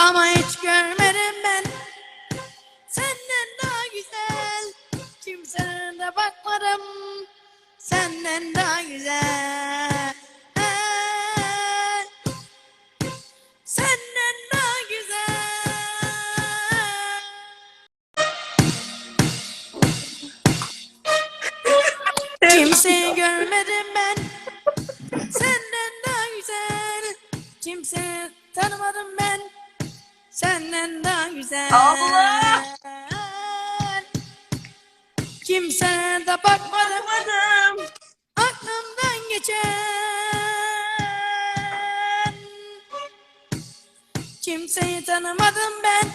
Ama hiç görmedim ben. Senden daha güzel. Kimseye de bakmadım. Senden daha güzel. Senden daha güzel. Kimseyi görmedim ben. Senden daha güzel. Kimseyi tanımadım ben Senden daha güzel Allah! Kimseye de bakmadım Bakmadım. Aklımdan geçen Kimseyi tanımadım ben